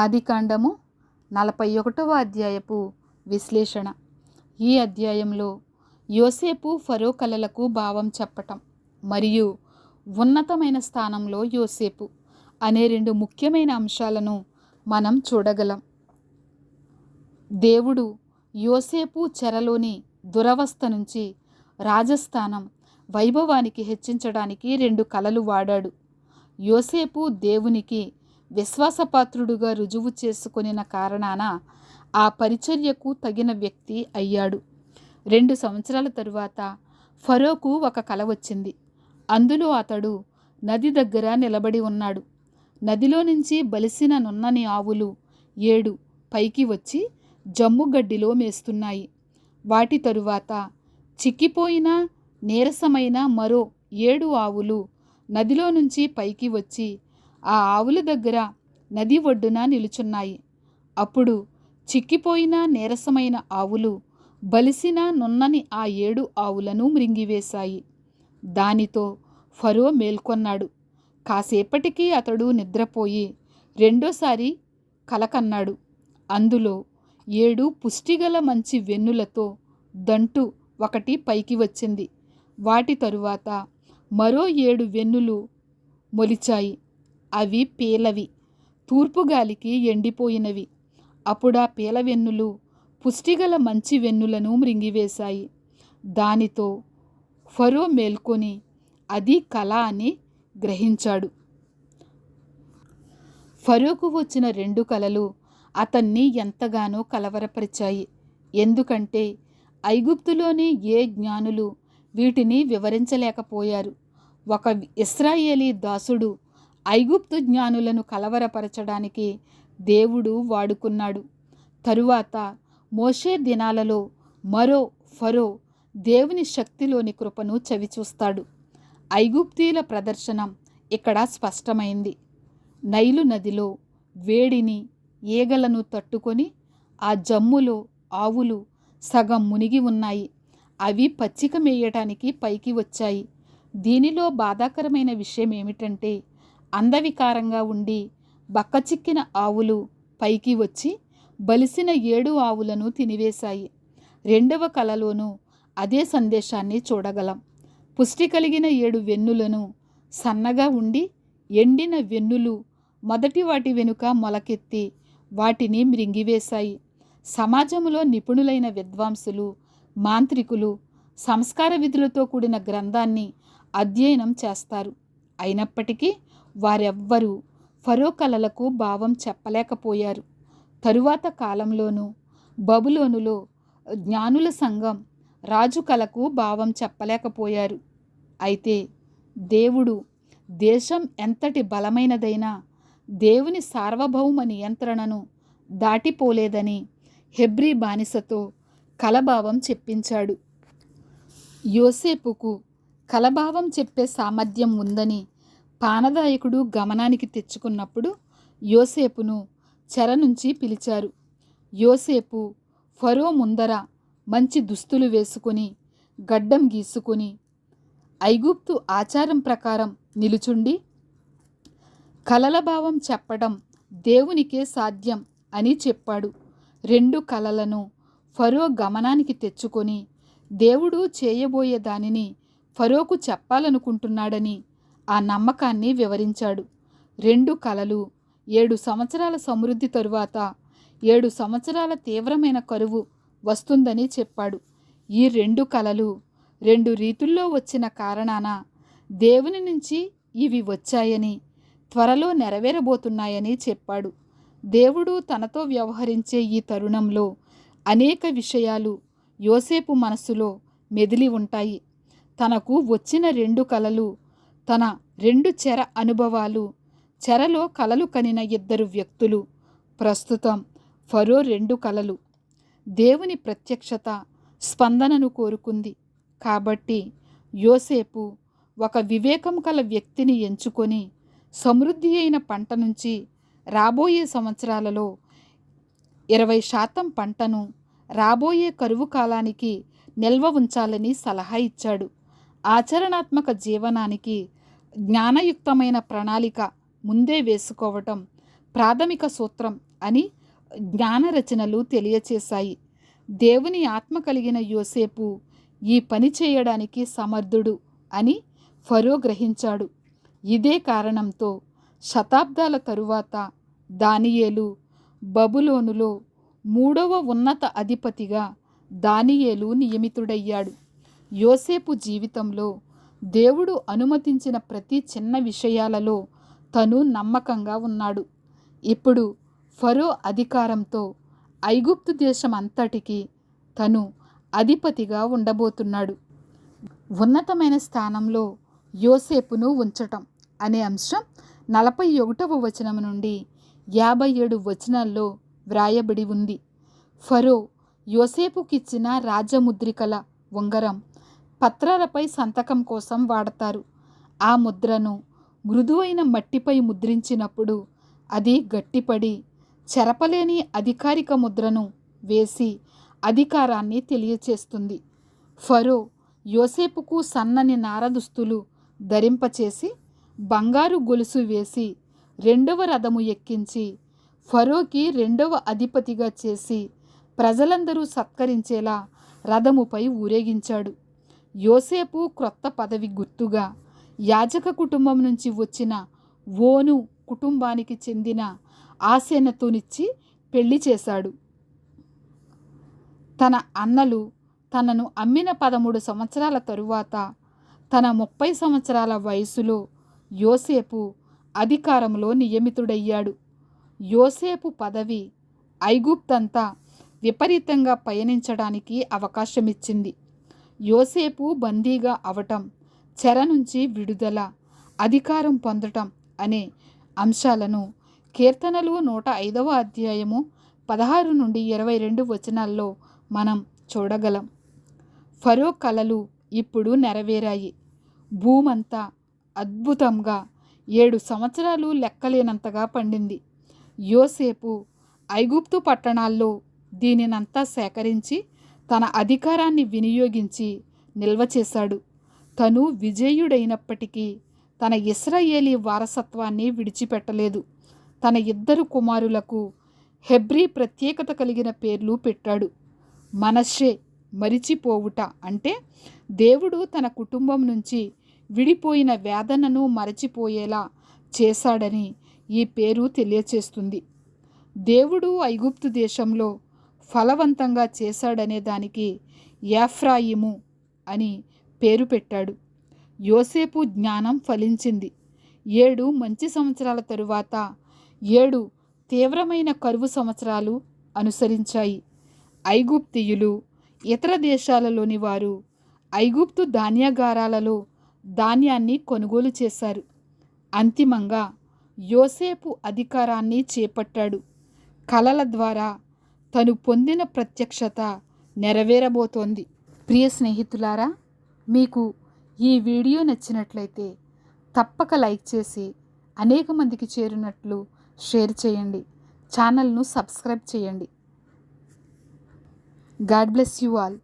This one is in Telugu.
ఆదికాండము నలభై ఒకటవ అధ్యాయపు విశ్లేషణ. ఈ అధ్యాయంలో యోసేపు ఫరో కలలకు భావం చెప్పటం మరియు ఉన్నతమైన స్థానంలో యోసేపు అనే రెండు ముఖ్యమైన అంశాలను మనం చూడగలం. దేవుడు యోసేపు చెరలోని దురవస్థ నుంచి రాజస్థానం వైభవానికి హెచ్చించడానికి రెండు కలలు వాడాడు. యోసేపు దేవునికి విశ్వాసపాత్రుడుగా రుజువు చేసుకొనిన కారణాన ఆ పరిచర్యకు తగిన వ్యక్తి అయ్యాడు. రెండు సంవత్సరాల తరువాత ఫరోకు ఒక కల వచ్చింది. అందులో అతడు నది దగ్గర నిలబడి ఉన్నాడు. నదిలో నుంచి బలిసిన నున్నని ఆవులు ఏడు పైకి వచ్చి జమ్ముగడ్డిలో మేస్తున్నాయి. వాటి తరువాత చిక్కిపోయిన నీరసమైన మరో ఏడు ఆవులు నదిలో నుంచి పైకి వచ్చి ఆ ఆవుల దగ్గర నది ఒడ్డున నిలుచున్నాయి. అప్పుడు చిక్కిపోయిన నీరసమైన ఆవులు బలిసిన నున్నని ఆ ఏడు ఆవులను మృంగివేశాయి. దానితో ఫరో మేల్కొన్నాడు. కాసేపటికి అతడు నిద్రపోయి రెండోసారి కలకన్నాడు. అందులో ఏడు పుష్టిగల మంచి వెన్నులతో దంటు ఒకటి పైకి వచ్చింది. వాటి తరువాత మరో ఏడు వెన్నులు మొలిచాయి. అవి పీలవి. తూర్పుగాలికి ఎండిపోయినవి. అప్పుడా పీల వెన్నులు పుష్టిగల మంచి వెన్నులను మృంగివేశాయి. దానితో ఫరో మేల్కొని అది కళ అని గ్రహించాడు. ఫరోకు వచ్చిన రెండు కలలు అతన్ని ఎంతగానో కలవరపరిచాయి. ఎందుకంటే ఐగుప్తులోని ఏ జ్ఞానులు వీటిని వివరించలేకపోయారు. ఒక ఇస్రాయేలీ దాసుడు ఐగుప్తు జ్ఞానులను కలవరపరచడానికి దేవుడు వాడుకున్నాడు. తరువాత మోషే దినాలలో మరో ఫరో దేవుని శక్తిలోని కృపను చవిచూస్తాడు. ఐగుప్తీల ప్రదర్శనం ఇక్కడ స్పష్టమైంది. నైలు నదిలో వేడిని ఈగలను తట్టుకొని ఆ జమ్ములో ఆవులు సగం మునిగి ఉన్నాయి. అవి పచ్చిక మేయటానికి పైకి వచ్చాయి. దీనిలో బాధాకరమైన విషయం ఏమిటంటే అందవికారంగా ఉండి బక్కచిక్కిన ఆవులు పైకి వచ్చి బలిసిన ఏడు ఆవులను తినివేశాయి. రెండవ కలలోనూ అదే సందేశాన్ని చూడగలం. పుష్టి కలిగిన ఏడు వెన్నులను సన్నగా ఉండి ఎండిన వెన్నులు మొదటి వాటి వెనుక మొలకెత్తి వాటిని మృంగివేశాయి. సమాజంలో నిపుణులైన విద్వాంసులు మాంత్రికులు సంస్కార విధులతో కూడిన గ్రంథాన్ని అధ్యయనం చేస్తారు. అయినప్పటికీ వారెవ్వరూ ఫరో కలలకు భావం చెప్పలేకపోయారు. తరువాత కాలంలోనూ బబులోనులో జ్ఞానుల సంఘం రాజు కలకు భావం చెప్పలేకపోయారు. అయితే దేవుడు దేశం ఎంతటి బలమైనదైనా దేవుని సార్వభౌమ నియంత్రణను దాటిపోలేదని హెబ్రీ బానిసతో కలభావం చెప్పించాడు. యోసేపుకు కలభావం చెప్పే సామర్థ్యం ఉందని పానదాయకుడు గమనానికి తెచ్చుకున్నప్పుడు యోసేపును చెర నుంచి పిలిచారు. యోసేపు ఫరో ముందర మంచి దుస్తులు వేసుకొని గడ్డం గీసుకొని ఐగుప్తు ఆచారం ప్రకారం నిలుచుండి కలల భావం చెప్పడం దేవునికే సాధ్యం అని చెప్పాడు. రెండు కలలను ఫరో గమనానికి తెచ్చుకొని దేవుడు చేయబోయే దానిని ఫరోకు చెప్పాలనుకుంటున్నాడని ఆ నమ్మకాన్ని వివరించాడు. రెండు కలలు ఏడు సంవత్సరాల సమృద్ధి తరువాత ఏడు సంవత్సరాల తీవ్రమైన కరువు వస్తుందని చెప్పాడు. ఈ రెండు కలలు రెండు రీతుల్లో వచ్చిన కారణాన దేవుని నుంచి ఇవి వచ్చాయని త్వరలో నెరవేరబోతున్నాయని చెప్పాడు. దేవుడు తనతో వ్యవహరించే ఈ తరుణంలో అనేక విషయాలు యోసేపు మనస్సులో మెదిలి ఉంటాయి. తనకు వచ్చిన రెండు కలలు తన రెండు చెర అనుభవాలు. చెరలో కలలు కనిన ఇద్దరు వ్యక్తులు. ప్రస్తుతం ఫరో రెండు కలలు. దేవుని ప్రత్యక్షత స్పందనను కోరుకుంది. కాబట్టి యోసేపు ఒక వివేకం కల వ్యక్తిని ఎంచుకొని సమృద్ధి అయిన పంట నుంచి రాబోయే సంవత్సరాలలో ఇరవై శాతం పంటను రాబోయే కరువు కాలానికి నిల్వ ఉంచాలని సలహా ఇచ్చాడు. ఆచరణాత్మక జీవనానికి జ్ఞానయుక్తమైన ప్రణాళిక ముందే వేసుకోవటం ప్రాథమిక సూత్రం అని జ్ఞాన రచనలు తెలియచేశాయి. దేవుని ఆత్మ కలిగిన యోసేపు ఈ పని చేయడానికి సమర్థుడు అని ఫరో గ్రహించాడు. ఇదే కారణంతో శతాబ్దాల తరువాత దానియేలు బబులోనులో మూడవ ఉన్నత అధిపతిగా దానియేలు నియమితుడయ్యాడు. యోసేపు జీవితంలో దేవుడు అనుమతించిన ప్రతి చిన్న విషయాలలో తను నమ్మకంగా ఉన్నాడు. ఇప్పుడు ఫరో అధికారంతో ఐగుప్తు దేశం అంతటికి తను అధిపతిగా ఉండబోతున్నాడు. ఉన్నతమైన స్థానంలో యోసేపును ఉంచటం అనే అంశం నలభై ఒకటవ వచనం నుండి యాభై ఏడు వచనాల్లో వ్రాయబడి ఉంది. ఫరో యోసేపుకిచ్చిన రాజముద్రికల ఉంగరం పత్రాలపై సంతకం కోసం వాడతారు. ఆ ముద్రను మృదువైన మట్టిపై ముద్రించినప్పుడు అది గట్టిపడి చెరపలేని అధికారిక ముద్రను వేసి అధికారాన్ని తెలియచేస్తుంది. ఫరో యోసేపుకు సన్నని నారదుస్తులు ధరింపచేసి బంగారు గొలుసు వేసి రెండవ రథము ఎక్కించి ఫరోకి రెండవ అధిపతిగా చేసి ప్రజలందరూ సత్కరించేలా రథముపై ఊరేగించాడు. యోసేపు క్రొత్త పదవి గుర్తుగా యాజక కుటుంబం నుంచి వచ్చిన ఓను కుటుంబానికి చెందిన ఆసేనతోనిచ్చి పెళ్ళి చేశాడు. తన అన్నలు తనను అమ్మిన పదమూడు సంవత్సరాల తరువాత తన ముప్పై సంవత్సరాల వయసులో యోసేపు అధికారంలో నియమితుడయ్యాడు. యోసేపు పదవి ఐగుప్తంతా విపరీతంగా పయనించడానికి అవకాశమిచ్చింది. యోసేపు బందీగా అవటం చెర నుంచి విడుదల అధికారం పొందటం అనే అంశాలను కీర్తనలు నూట ఐదవ అధ్యాయము పదహారు నుండి ఇరవై రెండు వచనాల్లో మనం చూడగలం. ఫరో కలలు ఇప్పుడు నెరవేరాయి. భూమంతా అద్భుతంగా ఏడు సంవత్సరాలు లెక్కలేనంతగా పండింది. యోసేపు ఐగుప్తు పట్టణాల్లో దీనినంతా సేకరించి తన అధికారాన్ని వినియోగించి నిల్వ చేశాడు. తను విజేయుడైనప్పటికీ తన ఇస్రాయేలీ వారసత్వాన్ని విడిచిపెట్టలేదు. తన ఇద్దరు కుమారులకు హెబ్రీ ప్రత్యేకత కలిగిన పేర్లు పెట్టాడు. మనషే మరిచిపోవుట అంటే దేవుడు తన కుటుంబం నుంచి విడిపోయిన వేదనను మరచిపోయేలా చేశాడని ఈ పేరు తెలియచేస్తుంది. దేవుడు ఐగుప్తు దేశంలో ఫలవంతంగా చేశాడనే దానికి యాఫ్రాయిము అని పేరు పెట్టాడు. యోసేపు జ్ఞానం ఫలించింది. ఏడు మంచి సంవత్సరాల తరువాత ఏడు తీవ్రమైన కరువు సంవత్సరాలు అనుసరించాయి. ఐగుప్తియులు ఇతర దేశాలలోని వారు ఐగుప్తు ధాన్యాగారాలలో ధాన్యాన్ని కొనుగోలు చేశారు. అంతిమంగా యోసేపు అధికారాన్ని చేపట్టాడు. కళల ద్వారా తను పొందిన ప్రత్యక్షత నెరవేరబోతోంది. ప్రియ స్నేహితులారా మీకు ఈ వీడియో నచ్చినట్లయితే తప్పక లైక్ చేసి అనేక మందికి చేరినట్లు షేర్ చేయండి. ఛానల్ను సబ్స్క్రైబ్ చేయండి. God bless you all.